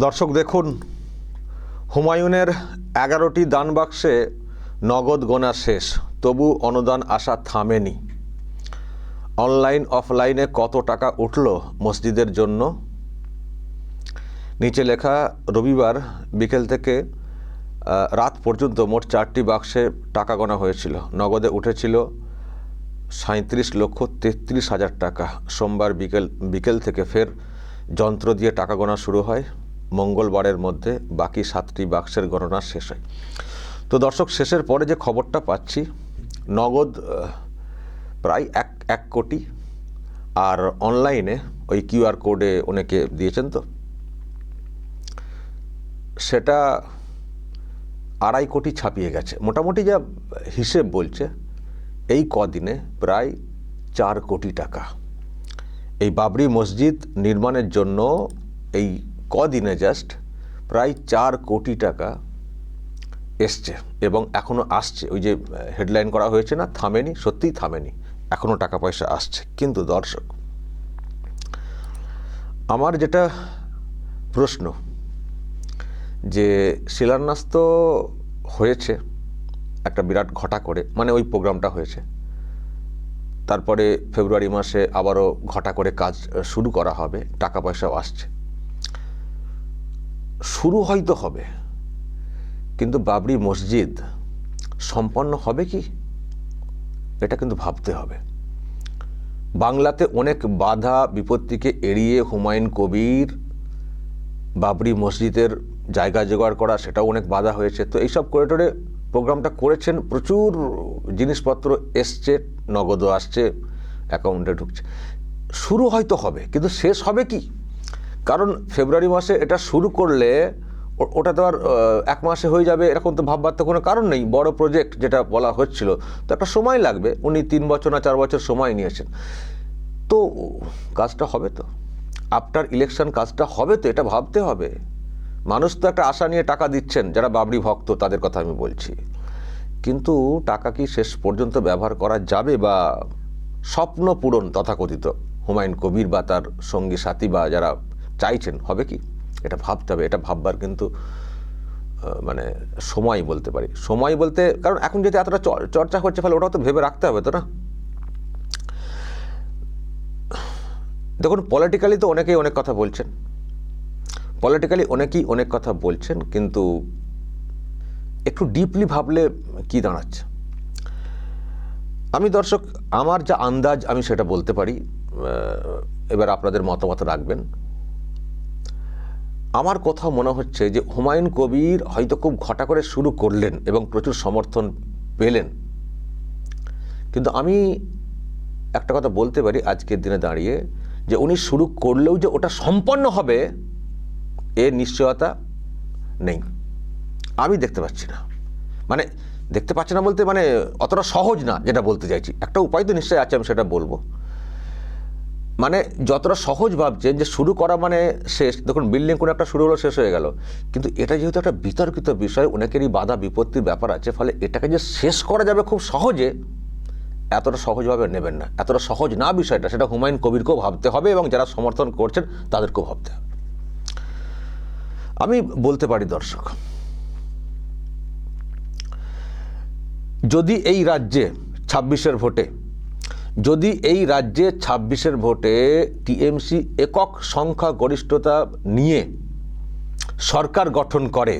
দর্শক দেখুন, হুমায়ুনের এগারোটি দান বাক্সে নগদ গোনা শেষ, তবু অনুদান আসা থামেনি। অনলাইন, অফলাইনে কত টাকা উঠল মসজিদের জন্য? নিচে লেখা, রবিবার বিকেল থেকে রাত পর্যন্ত মোট চারটি বাক্সে টাকা গোনা হয়েছিল। নগদে উঠেছিল সাঁত্রিশ লক্ষ তেত্রিশ হাজার টাকা। সোমবার বিকেল বিকেল থেকে ফের যন্ত্র দিয়ে টাকা গোনা শুরু হয়। মঙ্গলবারের মধ্যে বাকি সাতটি বাক্সের গণনা শেষ হয়। তো দর্শক, শেষের পরে যে খবরটা পাচ্ছি, নগদ প্রায় এক এক কোটি। আর অনলাইনে ওই কিউআর কোডে অনেকে দিয়েছেন তো। সেটা আড়াই কোটি ছাপিয়ে গেছে। মোটামুটি যা হিসেব বলছে, এই কদিনে প্রায় চার কোটি টাকা। এই বাবরি মসজিদ নির্মাণের জন্য এই কদিনে জাস্ট প্রায় চার কোটি টাকা এসছে এবং এখনও আসছে। ওই যে হেডলাইন করা হয়েছে না, থামেনি, সত্যিই থামেনি। এখনও টাকা পয়সা আসছে। কিন্তু দর্শক, আমার যেটা প্রশ্ন, যে শিলান্যাস তো হয়েছে, একটা বিরাট ঘটা করে মানে ওই প্রোগ্রামটা হয়েছে। তারপরে ফেব্রুয়ারি মাসে আবারও ঘটা করে কাজ শুরু করা হবে, টাকা পয়সাও আসছে। শুরু হয়তো হবে, কিন্তু বাবরি মসজিদ সম্পন্ন হবে কি? এটা কিন্তু ভাবতে হবে। বাংলাতে অনেক বাধা বিপত্তিকে এড়িয়ে হুমায়ুন কবির বাবরি মসজিদের জায়গা জোগাড় করা, সেটাও অনেক বাধা হয়েছে। তো এইসব করিডোরে প্রোগ্রামটা করেছেন, প্রচুর জিনিসপত্র এসছে, নগদও আসছে, অ্যাকাউন্টে ঢুকছে। শুরু হয়তো হবে, কিন্তু শেষ হবে কি? কারণ ফেব্রুয়ারি মাসে এটা শুরু করলে ওটা তো আর এক মাসে হয়ে যাবে এরকম তো ভাববার তো কোনো কারণ নেই। বড় প্রজেক্ট যেটা বলা হচ্ছিল। তো একটা সময় লাগবে। উনি তিন বছর না চার বছর সময় নিয়েছেন। তো কাজটা হবে তো। আফটার ইলেকশন কাজটা হবে তো, এটা ভাবতে হবে। মানুষ তো একটা আশা নিয়ে টাকা দিচ্ছেন, যারা বাবরি ভক্ত, তাদের কথা আমি বলছি। কিন্তু টাকা কি শেষ পর্যন্ত ব্যবহার করা যাবে বা স্বপ্ন পূরণ তথাকথিত হুমায়ুন কবির বা তার সঙ্গী সাথী বা যারা চাইছেন, হবে কি? এটা ভাবতে হবে, এটা ভাববার কিন্তু মানে সময় বলতে পারি। সময় বলতে, কারণ এখন যদি এতটা চর্চা হচ্ছে ফলে ওটাও তো ভেবে রাখতে হবে তো না? দেখুন পলিটিক্যালি তো অনেকেই অনেক কথা বলছেন। পলিটিক্যালি অনেকেই অনেক কথা বলছেন, কিন্তু একটু ডিপলি ভাবলে কি দাঁড়াচ্ছে? আমি দর্শক, আমার যা আন্দাজ আমি সেটা বলতে পারি। এবার আপনাদের মতামত রাখবেন। আমার কথা মনে হচ্ছে যে হুমায়ুন কবির হয়তো খুব ঘটা করে শুরু করলেন এবং প্রচুর সমর্থন পেলেন। কিন্তু আমি একটা কথা বলতে পারি আজকের দিনে দাঁড়িয়ে, যে উনি শুরু করলেও যে ওটা সম্পন্ন হবে এ নিশ্চয়তা নেই। আমি দেখতে পাচ্ছি না। মানে দেখতে পাচ্ছি না বলতে মানে অতটা সহজ না যেটা বলতে চাইছি। একটা উপায় তো নিশ্চয়ই আছে, আমি সেটা বলব। মানে যতটা সহজ ভাবছেন যে শুরু করা মানে শেষ, দেখুন বিল্ডিং কোনো একটা শুরু হলো, শেষ হয়ে গেল। কিন্তু এটা যেহেতু একটা বিতর্কিত বিষয়, অনেকেরই বাধা বিপত্তির ব্যাপার আছে, ফলে এটাকে যে শেষ করা যাবে খুব সহজে এতটা সহজভাবে নেবেন না। এতটা সহজ না বিষয়টা, সেটা হুমায়ুন কবিরকেও ভাবতে হবে এবং যারা সমর্থন করছেন তাদেরকেও ভাবতে হবে। আমি বলতে পারি দর্শক, যদি এই রাজ্যে ছাব্বিশের ভোটে যদি এই রাজ্যে ছাব্বিশের ভোটে টিএমসি একক সংখ্যা গরিষ্ঠতা নিয়ে সরকার গঠন করে,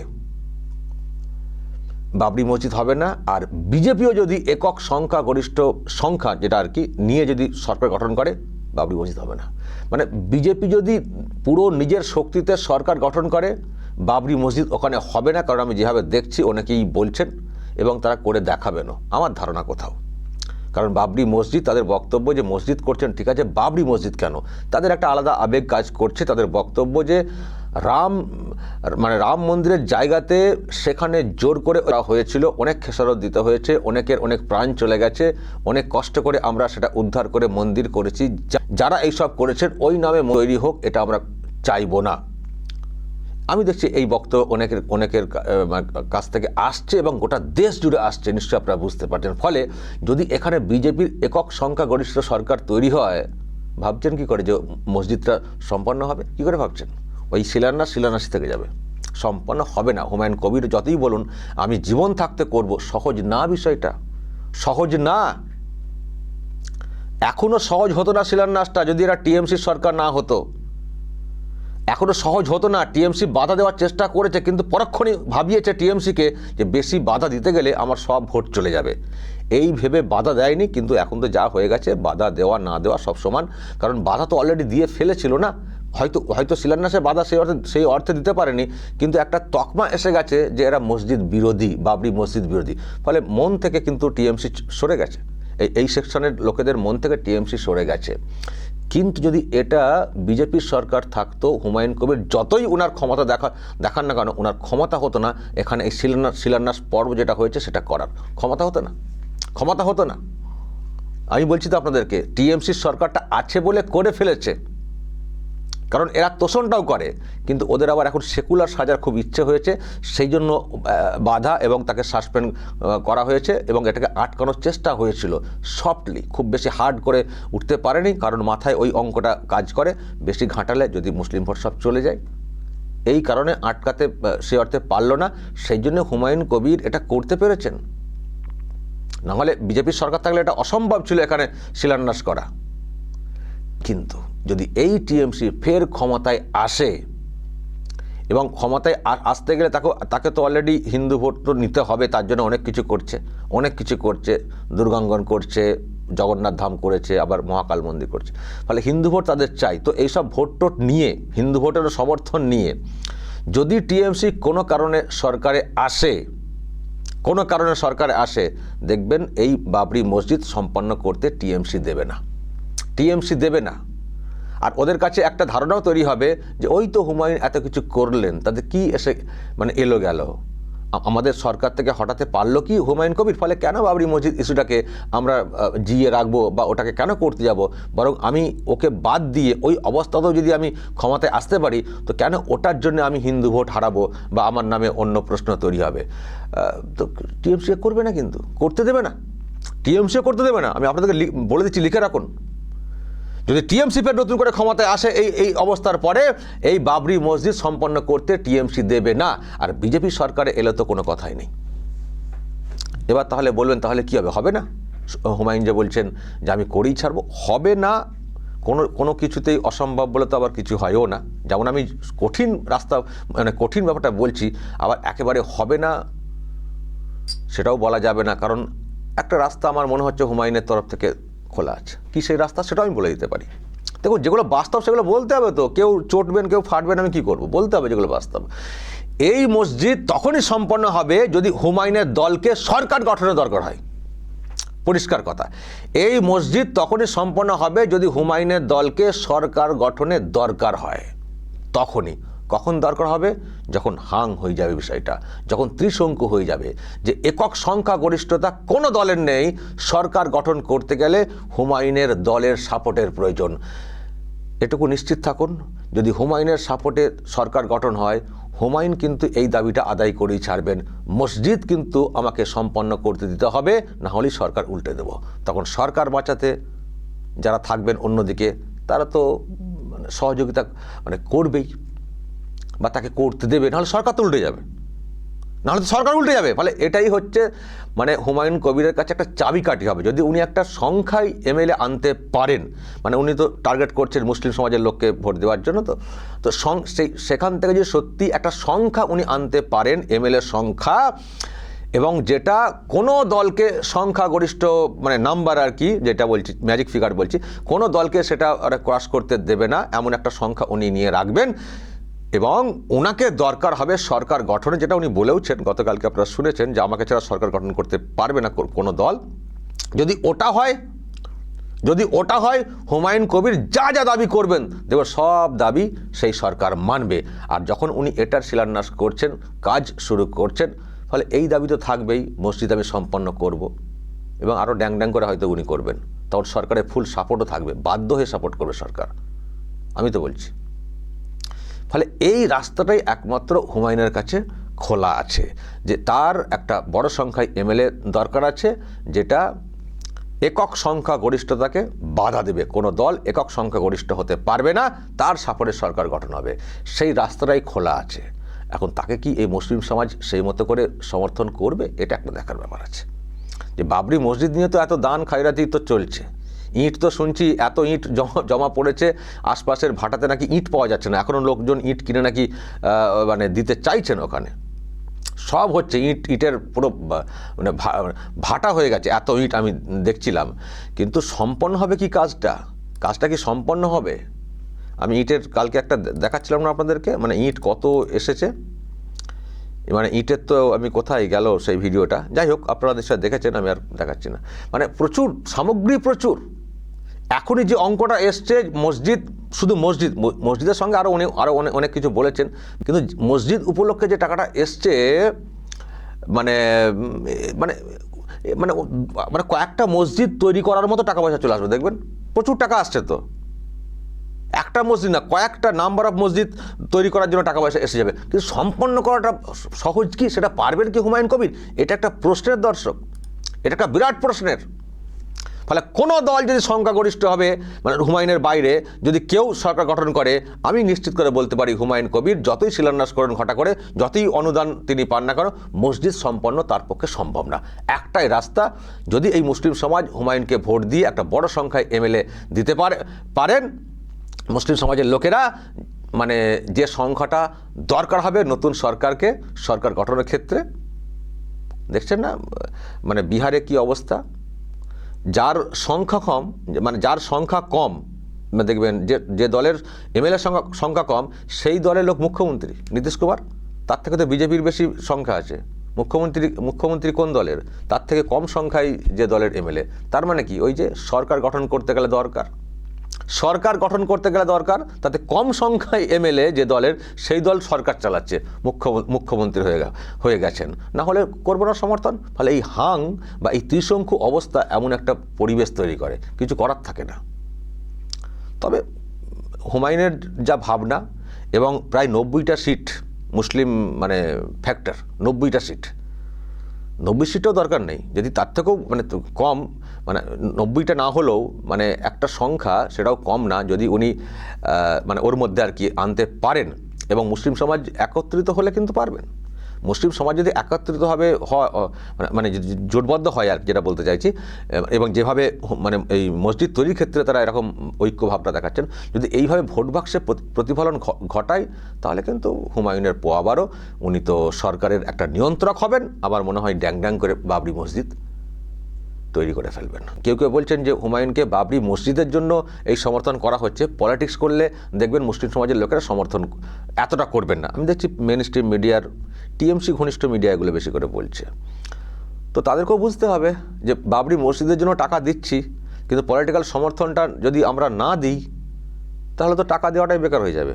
বাবরি মসজিদ হবে না। আর বিজেপিও যদি একক সংখ্যা গরিষ্ঠ সংখ্যা যেটা আর কি নিয়ে যদি সরকার গঠন করে, বাবরি মসজিদ হবে না। মানে বিজেপি যদি পুরো নিজের শক্তিতে সরকার গঠন করে, বাবরি মসজিদ ওখানে হবে না, কারণ আমি যেভাবে দেখছি অনেকেই বলছেন এবং তারা করে দেখাবেনও। আমার ধারণা কোথাও? কারণ বাবরি মসজিদ, তাদের বক্তব্য যে মসজিদ করছেন, ঠিক আছে, বাবরি মসজিদ কেন? তাদের একটা আলাদা আবেগ কাজ করছে, তাদের বক্তব্য যে রাম মানে রাম মন্দিরের জায়গাতে সেখানে জোর করে হয়েছিল, অনেক খেসারত দিতে হয়েছে, অনেকের অনেক প্রাণ চলে গেছে, অনেক কষ্ট করে আমরা সেটা উদ্ধার করে মন্দির করেছি। যারা এইসব করেছেন, ওই নামে তৈরি হোক, এটা আমরা চাইব না। আমি দেখছি এই বক্তব্য অনেকের অনেকের কাছ থেকে আসছে এবং গোটা দেশ জুড়ে আসছে, নিশ্চয়ই আপনারা বুঝতে পারছেন। ফলে যদি এখানে বিজেপির একক সংখ্যাগরিষ্ঠ সরকার তৈরি হয়, ভাবছেন কি করে যে মসজিদটা সম্পন্ন হবে? কি করে ভাবছেন? ওই শিলান্যাস শিলান্যাসই থেকে যাবে। সম্পন্ন হবে না। হুমায়ুন কবির যতই বলুন, আমি জীবন থাকতে করব, সহজ না বিষয়টা। সহজ না। এখনও সহজ হতো না শিলান্যাসটা, যদি এরা টিএমসির সরকার না হতো। এখনও সহজ হতো না। টিএমসি বাধা দেওয়ার চেষ্টা করেছে, কিন্তু পরক্ষণই ভাবিয়েছে টিএমসিকে যে বেশি বাধা দিতে গেলে আমার সব ভোট চলে যাবে। এই ভেবে বাধা দেয়নি, কিন্তু এখন তো যা হয়ে গেছে, বাধা দেওয়া না দেওয়া সব সমান। কারণ বাধা তো অলরেডি দিয়ে ফেলেছিল না। হয়তো হয়তো শিলান্যাসে বাধা সেই অর্থে সেই অর্থে দিতে পারেনি, কিন্তু একটা তকমা এসে গেছে যে এরা মসজিদ বিরোধী, বাবরি মসজিদ বিরোধী। ফলে মন থেকে কিন্তু টিএমসি সরে গেছে। এই এই সেকশনের লোকেদের মন থেকে টিএমসি সরে গেছে। কিন্তু যদি এটা বিজেপির সরকার থাকতো, হুমায়ুন কবির যতই ওনার ক্ষমতা দেখা, দেখান না কেন ওনার ক্ষমতা হতো না, এখানে এই শিলান্যাস শিলান্যাস পর্ব যেটা হয়েছে সেটা করার। ক্ষমতা হতো না। ক্ষমতা হতো না। আমি বলছি তো আপনাদেরকে, টিএমসির সরকারটা আছে বলে করে ফেলেছে। কারণ এরা তোষণটাও করে, কিন্তু ওদের আবার এখন সেকুলার সাজার খুব ইচ্ছে হয়েছে, সেই জন্য বাধা এবং তাকে সাসপেন্ড করা হয়েছে এবং এটাকে আটকানোর চেষ্টা হয়েছিল সফটলি, খুব বেশি হার্ড করে উঠতে পারেনি, কারণ মাথায় ওই অঙ্কটা কাজ করে, বেশি ঘাঁটালে যদি মুসলিম ভোট সব চলে যায়। এই কারণে আটকাতে সে অর্থে পারল না, সেই জন্য হুমায়ুন কবির এটা করতে পেরেছেন। নাহলে বিজেপির সরকার থাকলে এটা অসম্ভব ছিল এখানে শিলান্যাস করা। কিন্তু যদি এই টিএমসি ফের ক্ষমতায় আসে এবং ক্ষমতায় আসতে গেলে তাকে তাকে তো অলরেডি হিন্দু ভোট তো নিতে হবে, তার জন্য অনেক কিছু করছে, অনেক কিছু করছে, দুর্গাঙ্গন করছে, জগন্নাথ ধাম করেছে, আবার মহাকাল মন্দির করছে। ফলে হিন্দু ভোট তাদের চাই, তো এইসব ভোট টোট নিয়ে, হিন্দু ভোটের সমর্থন নিয়ে, যদি টিএমসি কোনো কারণে সরকারে আসে, কোনো কারণে সরকারে আসে, দেখবেন এই বাবরি মসজিদ সম্পন্ন করতে টিএমসি দেবে না। টিএমসি দেবে না। আর ওদের কাছে একটা ধারণাও তৈরি হবে যে ওই তো হুমায়ুন এত কিছু করলেন তাদের কি এসে মানে এলো গেল? আমাদের সরকার থেকে হঠাতে পারল কি হুমায়ুন কবির? ফলে কেন বাবরি মসজিদ ইস্যুটাকে আমরা জিয়ে রাখব বা ওটাকে কেন করতে যাব? বরং আমি ওকে বাদ দিয়ে ওই অবস্থাতেও যদি আমি ক্ষমতায় আসতে পারি, তো কেন ওটার জন্য আমি হিন্দু ভোট হারাবো বা আমার নামে অন্য প্রশ্ন তৈরি হবে? তো টিএমসি করবে না কিন্তু, করতে দেবে না। টিএমসিও করতে দেবে না। আমি আপনাদেরকে বলে দিচ্ছি, লিখে রাখুন। যদি টিএমসি ফের নতুন করে ক্ষমতায় আসে, এই এই অবস্থার পরে এই বাবরি মসজিদ সম্পন্ন করতে টিএমসি দেবে না। আর বিজেপি সরকারে এলে তো কোনো কথাই নেই। এবার তাহলে বলবেন, তাহলে কি হবে? হবে না? হুমায়ুন যে বলছেন যে আমি করেই ছাড়বো। হবে না, কোনো কোনো কিছুতেই অসম্ভব বলে তো আবার কিছু হয়ও না। যেমন আমি কঠিন রাস্তা মানে কঠিন ব্যাপারটা বলছি, আবার একেবারে হবে না, সেটাও বলা যাবে না। কারণ একটা রাস্তা আমার মনে হচ্ছে হুমায়ুনের তরফ থেকে খোলা আছে। কি সেই রাস্তা? সেটাও আমি বলে দিতে পারি। দেখুন, যেগুলো বাস্তব, সেগুলো বলতে হবে তো। কেউ চটবেন, কেউ ফাটবেন, আমি কি করব? বলতে হবে যেগুলো বাস্তব। এই মসজিদ তখনই সম্পন্ন হবে যদি হুমায়ুনের দলকে সরকার গঠনের দরকার হয়। পরিষ্কার কথা। এই মসজিদ তখনই সম্পন্ন হবে যদি হুমায়ুনের দলকে সরকার গঠনের দরকার হয়। তখনই। কখন দরকার হবে? যখন হাং হয়ে যাবে বিষয়টা, যখন ত্রিশঙ্কু হয়ে যাবে, যে একক সংখ্যা গরিষ্ঠতা কোনো দলের নেই, সরকার গঠন করতে গেলে হুমায়ুনের দলের সাপোর্টের প্রয়োজন। এটুকু নিশ্চিত থাকুন, যদি হুমায়ুনের সাপোর্টে সরকার গঠন হয়, হুমায়ুন কিন্তু এই দাবিটা আদায় করেই ছাড়বেন। মসজিদ কিন্তু আমাকে সম্পন্ন করতে দিতে হবে, না হলেই সরকার উল্টে দেব। তখন সরকার বাঁচাতে যারা থাকবেন অন্যদিকে, তারা তো মানে সহযোগিতা মানে করবেই। বা তাকে করতে দেবে, নাহলে সরকার তো উল্টে যাবে। নাহলে তো সরকার উল্টে যাবে। ফলে এটাই হচ্ছে মানে হুমায়ুন কবিরের কাছে একটা চাবিকাঠি হবে। যদি উনি একটা সংখ্যায় এমএলএ আনতে পারেন মানে উনি তো টার্গেট করছেন মুসলিম সমাজের লোককে ভোট দেওয়ার জন্য তো তো সেই, সেখান থেকে যদি সত্যি একটা সংখ্যা উনি আনতে পারেন এমএলএ সংখ্যা, এবং যেটা কোনো দলকে সংখ্যাগরিষ্ঠ মানে নাম্বার আর কি, যেটা বলছি, ম্যাজিক ফিগার বলছি, কোনো দলকে সেটা ক্রস করতে দেবে না, এমন একটা সংখ্যা উনি নিয়ে রাখবেন। এবং ওনাকে দরকার হবে সরকার গঠনে, যেটা উনি বলেওছেন, গতকালকে আপনারা শুনেছেন যে আমাকে ছাড়া সরকার গঠন করতে পারবে না কোনো দল। যদি ওটা হয়, যদি ওটা হয়, হুমায়ুন কবির যা যা দাবি করবেন দেখো সব দাবি সেই সরকার মানবে। আর যখন উনি এটার শিলান্যাস করছেন, কাজ শুরু করছেন, ফলে এই দাবি তো থাকবেই, মসজিদ আমি সম্পন্ন করব। এবং আরও ড্যাং ড্যাং করে হয়তো উনি করবেন। তখন সরকারের ফুল সাপোর্টও থাকবে, বাধ্য হয়ে সাপোর্ট করবে সরকার। আমি তো বলছি। ফলে এই রাস্তাটাই একমাত্র হুমায়ুনের কাছে খোলা আছে, যে তার একটা বড় সংখ্যায় এমএলএ দরকার আছে, যেটা একক সংখ্যা গরিষ্ঠতাকে বাধা দেবে। কোনো দল একক সংখ্যা গরিষ্ঠ হতে পারবে না, তার সাপোর্টে সরকার গঠন হবে। সেই রাস্তাটাই খোলা আছে। এখন তাকে কি এই মুসলিম সমাজ সেই মতো করে সমর্থন করবে? এটা একটা দেখার ব্যাপার আছে। যে বাবরি মসজিদ নিয়ে তো এত দান খায়রাতি তো চলছে। ইট তো শুনছি, এত ইট জমা পড়েছে, আশপাশের ভাটাতে নাকি ইট পাওয়া যাচ্ছে না। এখনও লোকজন ইট কিনে নাকি মানে দিতে চাইছেন ওখানে। সব হচ্ছে ইট, ইটের পুরো মানে ভাটা হয়ে গেছে, এত ইট আমি দেখছিলাম। কিন্তু সম্পন্ন হবে কি কাজটা? কাজটা কি সম্পন্ন হবে? আমি ইটের কালকে একটা দেখাচ্ছিলাম না আপনাদেরকে মানে ইট কত এসেছে? মানে ইটের তো আমি কোথায় গেল সেই ভিডিওটা? যাই হোক, আপনারা নিশ্চয় দেখেছেন, আমি আর দেখাচ্ছি না। মানে প্রচুর, সামগ্রী প্রচুর। এখনই যে অঙ্কটা এসছে, মসজিদ, শুধু মসজিদ মসজিদের সঙ্গে আরও অনেক আরও অনেক অনেক কিছু বলেছেন, কিন্তু মসজিদ উপলক্ষে যে টাকাটা এসছে মানে মানে মানে মানে কয়েকটা মসজিদ তৈরি করার মতো টাকা পয়সা চলে আসবে, দেখবেন? প্রচুর টাকা আসছে তো। একটা মসজিদ না, কয়েকটা নাম্বার অফ মসজিদ তৈরি করার জন্য টাকা পয়সা এসে যাবে। কিন্তু সম্পন্ন করাটা সহজ কি? সেটা পারবেন কি হুমায়ুন কবির? এটা একটা প্রশ্নের দর্শক। এটা একটা বিরাট প্রশ্নের। ফলে কোনো দল যদি সংখ্যাগরিষ্ঠ হবে মানে হুমায়ুনের বাইরে যদি কেউ সরকার গঠন করে, আমি নিশ্চিত করে বলতে পারি হুমায়ুন কবির যতই শিলান্যাসকরণ ঘটা করে, যতই অনুদান তিনি পান না কেন, মসজিদ সম্পন্ন তার পক্ষে সম্ভব না। একটাই রাস্তা, যদি এই মুসলিম সমাজ হুমায়ুনকে ভোট দিয়ে একটা বড় সংখ্যায় এমএলএ দিতে পারে, পারেন, মুসলিম সমাজের লোকেরা মানে যে সংখ্যাটা দরকার হবে নতুন সরকারকে, সরকার গঠনের ক্ষেত্রে, দেখছেন না? মানে বিহারে কি অবস্থা? যার সংখ্যা কম মানে যার সংখ্যা কম মানে দেখবেন যে যে দলের এমএলএ সংখ্যা সংখ্যা কম, সেই দলের লোক মুখ্যমন্ত্রী। নীতিশ কুমার, তার থেকে তো বিজেপির বেশি সংখ্যা আছে। মুখ্যমন্ত্রী মুখ্যমন্ত্রী কোন দলের? তার থেকে কম সংখ্যায় যে দলের এমএলএ। তার মানে কি? ওই যে সরকার গঠন করতে গেলে দরকার। সরকার গঠন করতে গেলে দরকার, তাতে কম সংখ্যায় এমএলএ যে দলের, সেই দল সরকার চালাচ্ছে, মুখ্য, মুখ্যমন্ত্রী হয়ে হয়ে গেছেন। না হলে করব না সমর্থন? ফলে এই হাং বা এই ত্রিশঙ্কু অবস্থা এমন একটা পরিবেশ তৈরি করে, কিছু করার থাকে না। তবে হুমায়ুনের যা ভাবনা এবং প্রায় নব্বইটা সিট, মুসলিম মানে ফ্যাক্টর, নব্বইটা সিট নব্বই সিটও দরকার নেই। যদি তার থেকেও মানে কম মানে নব্বইটা না হলেও মানে একটা সংখ্যা সেটাও কম না যদি উনি মানে ওর মধ্যে আর কি আনতে পারেন। এবং মুসলিম সমাজ একত্রিত হলে কিন্তু পারবেন। মুসলিম সমাজ যদি একত্রিতভাবে হয় মানে- মানে জোটবদ্ধ হয় আর যেটা বলতে চাইছি এবং যেভাবে মানে এই মসজিদ তৈরির ক্ষেত্রে তারা এরকম ঐক্য ভাবটা দেখাচ্ছেন, যদি এইভাবে ভোট বাক্সে প্রতি- প্রতিফলন ঘটায়, তাহলে কিন্তু হুমায়ুনের পো আবারও উনি তো সরকারের একটা নিয়ন্ত্রক হবেন, আবার মনে হয় ড্যাং ড্যাং করে বাবরি মসজিদ। তৈরি করে ফেলবেন। কেউ কেউ বলছেন যে হুমায়ুনকে বাবরি মসজিদের জন্য এই সমর্থন করা হচ্ছে। পলিটিক্স করলে দেখবেন মুসলিম সমাজের লোকেরা সমর্থন এতটা করবেন না। আমি দেখছি মেন স্ট্রিম মিডিয়ার টিএমসি ঘনিষ্ঠ মিডিয়া এগুলো বেশি করে বলছে। তো তাদেরকেও বুঝতে হবে যে বাবরি মসজিদের জন্য টাকা দিচ্ছি, কিন্তু পলিটিক্যাল সমর্থনটা যদি আমরা না দিই, তাহলে তো টাকা দেওয়াটাই বেকার হয়ে যাবে।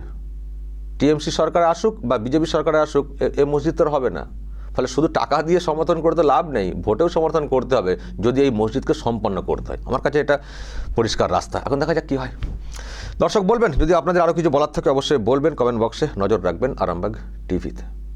টিএমসি সরকারে আসুক বা বিজেপি সরকারে আসুক, এ- মসজিদ তো হবে না। ফলে শুধু টাকা দিয়ে সমর্থন করতে লাভ নেই, ভোটেও সমর্থন করতে হবে, যদি এই মসজিদকে সম্পন্ন করতে হয়। আমার কাছে এটা পরিষ্কার রাস্তা। এখন দেখা যাক কী হয়। দর্শক, বলবেন, যদি আপনাদের আরও কিছু বলার থাকে অবশ্যই বলবেন কমেন্ট বক্সে নজর রাখবেন আরামবাগ টিভিতে।